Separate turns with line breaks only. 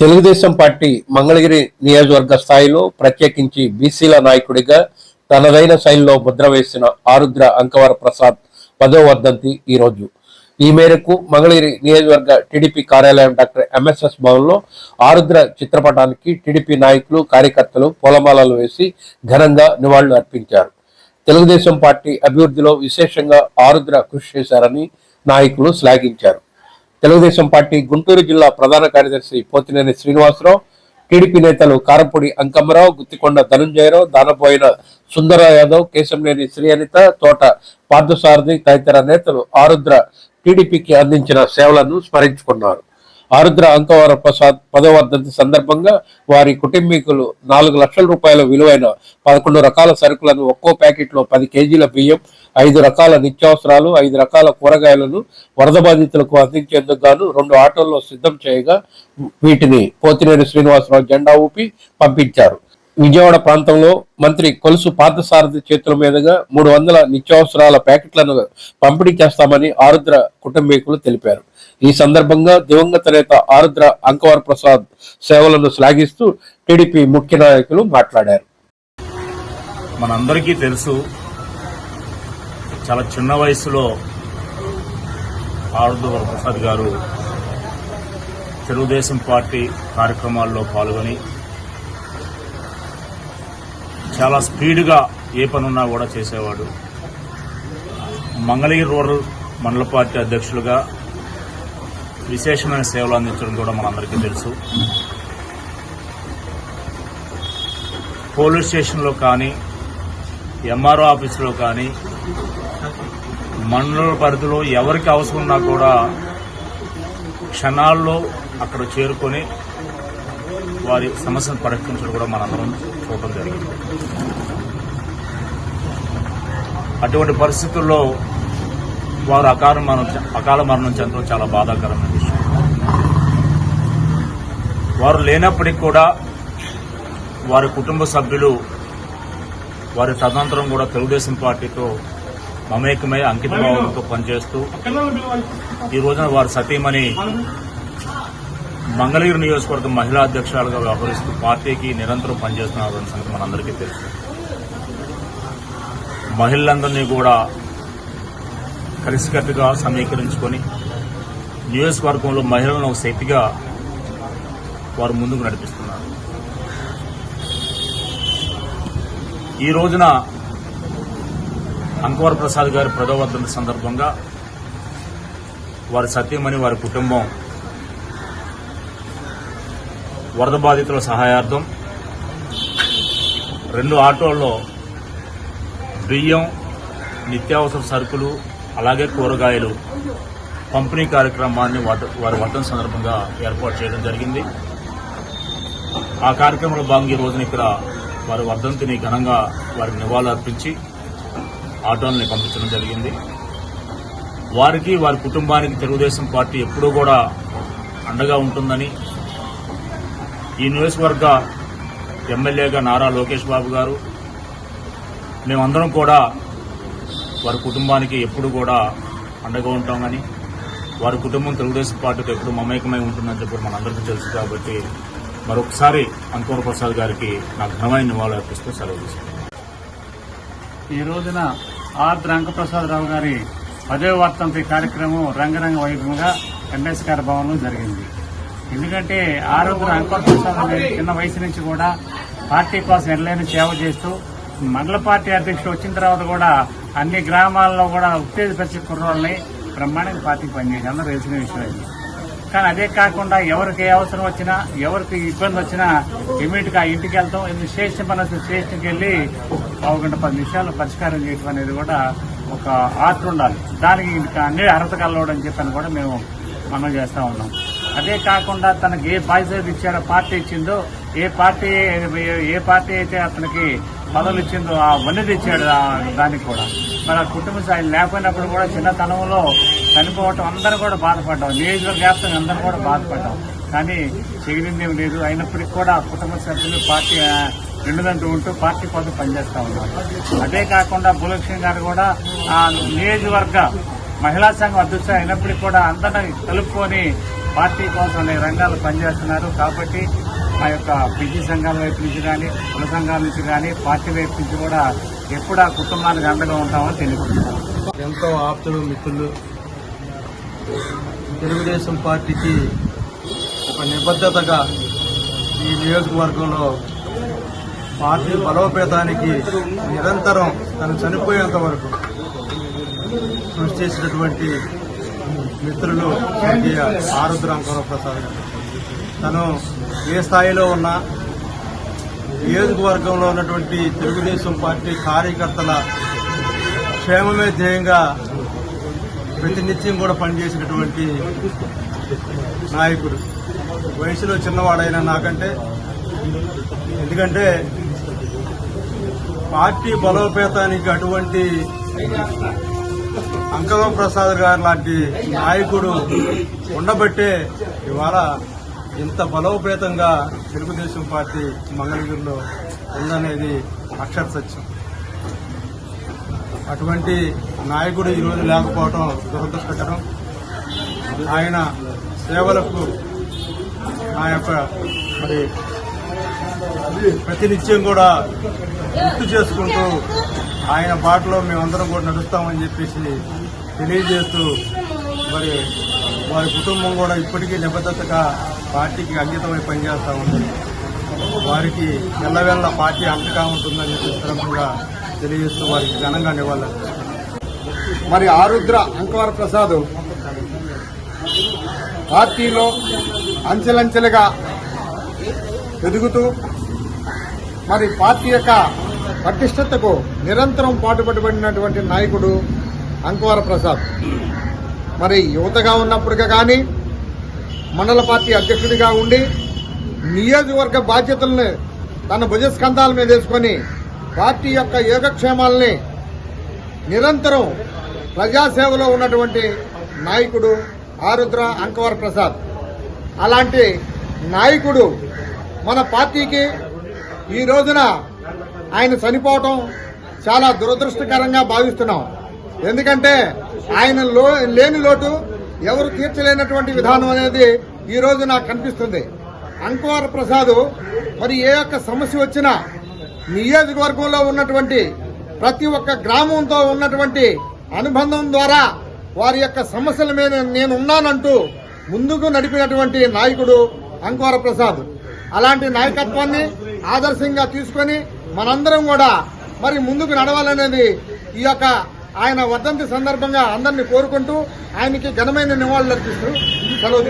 Telugu Desam party Mangalagiri నియోజకవర్గ స్థాయిలో ప్రత్యేకించి బీసీల నాయకుడిగా తనదైన శైలిలో ముద్ర వేసిన ఆరుద్ర అంకవర ప్రసాద్ పదో వర్ధంతి ఈరోజు. ఈ మేరకు మంగళగిరి నియోజకవర్గ టీడీపీ కార్యాలయం డాక్టర్ ఎంఎస్ఎస్ భవన్లో ఆరుద్ర చిత్రపటానికి టీడీపీ నాయకులు కార్యకర్తలు పూలమాలలు వేసి ఘనంగా నివాళులు అర్పించారు. తెలుగుదేశం పార్టీ అభివృద్ధిలో విశేషంగా ఆరుద్ర కృషి చేశారని నాయకులు శ్లాఘించారు. తెలుగుదేశం పార్టీ గుంటూరు జిల్లా ప్రధాన కార్యదర్శి పోతినేని శ్రీనివాసరావు టీడీపీ నేతలు కారంపూడి అంకమ్మరావు గుత్తికొండ ధనుంజయరావు దానపోయిన సుందర యాదవ్ కేశంనేని శ్రీ అనిత తోట పార్థసారథి తదితర నేతలు ఆరుద్ర టీడీపీకి అందించిన సేవలను స్మరించుకున్నారు. ఆరుద్ర అంకవర ప్రసాద్ పదవ వర్ధంతి సందర్భంగా వారి కుటుంబీకులు నాలుగు లక్షల రూపాయల విలువైన పదకొండు రకాల సరుకులను ఒక్కో ప్యాకెట్లో పది కేజీల బియ్యం ఐదు రకాల నిత్యావసరాలు ఐదు రకాల కూరగాయలను వరద బాధితులకు అందించేందుకు గాను రెండు ఆటోల్లో సిద్ధం చేయగా వీటిని పోతినేని శ్రీనివాసరావు జెండా ఊపి పంపించారు. విజయవాడ ప్రాంతంలో మంత్రి కొలుసు పార్థసారథి చేతుల మీదుగా మూడు వందల నిత్యావసరాల ప్యాకెట్లను పంపిణీ చేస్తామని ఆరుద్ర కుటుంబీకులు తెలిపారు. ఈ సందర్భంగా దివంగత నేత ఆరుద్ర అంకవర్ ప్రసాద్ సేవలను శ్లాఘిస్తూ టీడీపీ ముఖ్య నాయకులు మాట్లాడారు.
మనందరికీ తెలుసు చాలా చిన్న వయసులో ఆరుద్ర ప్రసాద్ గారు తెలుగుదేశం పార్టీ కార్యక్రమాల్లో పాల్గొని చాలా స్పీడ్గా ఏ పనున్నా కూడా చేసేవాడు. మంగళగిరి రూరల్ మండల పార్టీ అధ్యక్షులుగా విశేషమైన సేవలు అందించడం కూడా మనందరికీ తెలుసు. పోలీస్ స్టేషన్లో కానీ ఎంఆర్ఓ ఆఫీసులో కానీ మండల పరిధిలో ఎవరికి అవసరం ఉన్నా కూడా క్షణాల్లో అక్కడ చేరుకొని వారి సమస్యను పరిష్కరించడం కూడా మనందరం చూడటం జరిగింది. అటువంటి పరిస్థితుల్లో వారు అకాల మరణం అకాల మరణం చెందడం చాలా బాధాకరమైన విషయం. వారు లేనప్పటికీ కూడా వారి కుటుంబ సభ్యులు వారి తదనంతరం కూడా తెలుగుదేశం పార్టీతో మమేకమై అంకితభావంతో పనిచేస్తూ ఈ రోజున వారి సతీమణి మంగళగిరి నియోజకవర్గం మహిళా అధ్యక్షురాలుగా వ్యవహరిస్తూ పార్టీకి నిరంతరం పనిచేస్తున్నారు అన్న సంగతి మనందరికీ తెలుసు. మహిళలందరినీ కూడా కలిసికట్టుగా సమీకరించుకొని నియోజకవర్గంలో మహిళలను ఒక శక్తిగా వారు ముందుకు నడిపిస్తున్నారు. ఈ రోజున అంకవర ప్రసాద్ గారి పదవ సందర్భంగా వారి సత్యమని వారి కుటుంబం వరద బాధితుల సహాయార్థం రెండు ఆటోల్లో బియ్యం నిత్యావసర సరుకులు అలాగే కూరగాయలు పంపిణీ కార్యక్రమాన్ని వారి వర్ధన్ సందర్భంగా ఏర్పాటు చేయడం జరిగింది. ఆ కార్యక్రమంలో భాగంగా ఈ రోజున ఇక్కడ వారి వర్ధంతిని ఘనంగా వారికి నివాళులర్పించి ఆటోల్ని పంపించడం జరిగింది. వారికి వారి కుటుంబానికి తెలుగుదేశం పార్టీ ఎప్పుడూ కూడా అండగా ఉంటుందని ఈ నియోజకవర్గ ఎమ్మెల్యేగా నారా లోకేష్ బాబు గారు మేమందరం కూడా వారి కుటుంబానికి ఎప్పుడు కూడా అండగా ఉంటామని వారి కుటుంబం తెలుగుదేశం పార్టీతో ఎప్పుడు మమేకమై ఉంటుందని చెప్పి మనందరికీ తెలుసు కాబట్టి మరొకసారి అంకూర ప్రసాద్ గారికి నా ఘనమైన నివాళులు అర్పిస్తూ సెలవు తీసుకున్నాను
ఈ రోజున ఆర్ రంగప్రసాదరావు గారి పదవి వర్తంతి కార్యక్రమం రంగరంగ వైభవంగా ఎంఎస్ గారి భవన్లో జరిగింది. ఎందుకంటే ఆరోగ్య అంకుర ప్రసాద్ చిన్న వయసు నుంచి కూడా పార్టీ కోసం ఎడలేని సేవ చేస్తూ మండల పార్టీ అధ్యక్షుడు వచ్చిన తర్వాత కూడా అన్ని గ్రామాల్లో కూడా ఉత్తేజపరిచే కుర్రోళ్ళని బ్రహ్మాండంగా పార్టీకి పనిచేసి అందరూ తెలిసిన విషయం కానీ అదే కాకుండా ఎవరికి ఏ అవసరం వచ్చినా ఎవరికి ఇబ్బంది వచ్చినా ఇమీడియట్గా ఇంటికి వెళ్తాం. ఇది స్టేషన్ పని స్టేషన్కి వెళ్ళి ఒక గంట పది నిమిషాలు పరిష్కారం చేయడం అనేది కూడా ఒక ఆర్ట్ ఉండాలి దానికి ఇంకా అన్ని అర్హత కలవడం చెప్పని కూడా మేము మనం చేస్తూ ఉన్నాం. అదే కాకుండా తనకి ఏ బాధ్యత ఇచ్చాడో పార్టీ ఇచ్చిందో ఏ పార్టీ ఏ పార్టీ అయితే అతనికి పదవులు ఇచ్చిందో ఆ వన్నె ఇచ్చాడు దానికి కూడా. మరి ఆ కుటుంబ సాయం లేకపోయినప్పుడు కూడా చిన్నతనంలో చనిపోవటం అందరూ కూడా బాధపడ్డాం. నియోజకవర్గ వ్యాప్తంగా అందరూ కూడా బాధపడ్డాం. కానీ చెగిలిందేం లేదు. అయినప్పటికీ కూడా కుటుంబ సభ్యులు పార్టీ రెండుదంటూ ఉంటూ పార్టీ కోసం పనిచేస్తూ ఉన్నారు. అదే కాకుండా భూలక్ష్మి గారు కూడా ఆ నియోజకవర్గ మహిళా సంఘం అధ్యక్షుడు అయినప్పటికీ కూడా అందరిని కలుపుకొని పార్టీ కోసం అనే రంగాలు పనిచేస్తున్నారు. కాబట్టి మా యొక్క పిజి సంఘాల వైపు నుంచి కానీ కుల సంఘాల నుంచి కానీ పార్టీ వైపు నుంచి కూడా ఎప్పుడు ఆ కుటుంబానికి అండగా ఉంటామని తెలియకుంటున్నాం
ఎంతో ఆప్తులు మిత్రులు. తెలుగుదేశం పార్టీకి ఒక నిబద్ధతగా ఈ నియోజకవర్గంలో పార్టీ బలోపేతానికి నిరంతరం తను చనిపోయేంత వరకు కృషి చేసినటువంటి మిత్రులు స్వర్గీయ ఆరుద్ర ప్రసాద్ గారు. తను ఏ స్థాయిలో ఉన్నా నియోజకవర్గంలో ఉన్నటువంటి తెలుగుదేశం పార్టీ కార్యకర్తల క్షేమమే ధ్యేయంగా ప్రతినిత్యం కూడా పనిచేసినటువంటి నాయకుడు. వయసులో చిన్నవాడైనా నాకంటే. ఎందుకంటే పార్టీ బలోపేతానికి అటువంటి అంకవ ప్రసాద్ గారు లాంటి నాయకుడు ఉండబట్టే ఇవాళ ఇంత బలోపేతంగా తెలుగుదేశం పార్టీ మంగళగిరిలో ఉందనేది అక్షర సత్యం. అటువంటి నాయకుడు ఈరోజు లేకపోవడం దురదృష్టకరం. ఆయన సేవలకు నా యొక్క మరి ప్రతినిత్యం కూడా గుర్తు చేసుకుంటూ ఆయన బాటలో మేమందరం కూడా నడుస్తామని చెప్పేసి తెలియజేస్తూ మరి వారి కుటుంబం కూడా ఇప్పటికీ నిబద్ధతగా పార్టీకి అంకితమై పనిచేస్తా ఉంది. వారికి ఎల్లవెల్ల పార్టీ అంతగా ఉంటుందని చెప్పి స్థిరంగా తెలియజేస్తూ వారికి ఘనంగా నివాళులు
మరి ఆరుద్ర అంకవర ప్రసాద్ పార్టీలో అంచెలంచెలుగా ఎదుగుతూ మరి పార్టీ యొక్క పటిష్టతకు నిరంతరం పాటుపడినటువంటి నాయకుడు అంకువర ప్రసాద్. మరి యువతగా ఉన్నప్పటికీ కానీ మండల పార్టీ అధ్యక్షుడిగా ఉండి నియోజకవర్గ బాధ్యతల్ని తన భుజస్కంధాల మీద వేసుకొని పార్టీ యొక్క యోగక్షేమాలని నిరంతరం ప్రజాసేవలో ఉన్నటువంటి నాయకుడు ఆరుద్ర అంకవర ప్రసాద్. అలాంటి నాయకుడు మన పార్టీకి ఈ రోజున ఆయన చనిపోవటం చాలా దురదృష్టకరంగా భావిస్తున్నాం. ఎందుకంటే ఆయన లో లేని లోటు ఎవరు తీర్చలేనటువంటి విధానం అనేది ఈ రోజు నాకు కనిపిస్తుంది. అంకువర ప్రసాద్ మరి ఏ ఒక్క సమస్య వచ్చినా నియోజకవర్గంలో ఉన్నటువంటి ప్రతి ఒక్క గ్రామంతో ఉన్నటువంటి అనుబంధం ద్వారా వారి యొక్క సమస్యల మీద నేను ఉన్నానంటూ ముందుకు నడిపినటువంటి నాయకుడు అంకువర ప్రసాద్. అలాంటి నాయకత్వాన్ని ఆదర్శంగా తీసుకొని మనందరం కూడా మరి ముందుకు నడవాలనేది ఈ యొక్క ఆయన వర్ధంతి సందర్భంగా అందరినీ కోరుకుంటూ ఆయనకి ఘనమైన నివాళులు అర్పిస్తూ సెలవు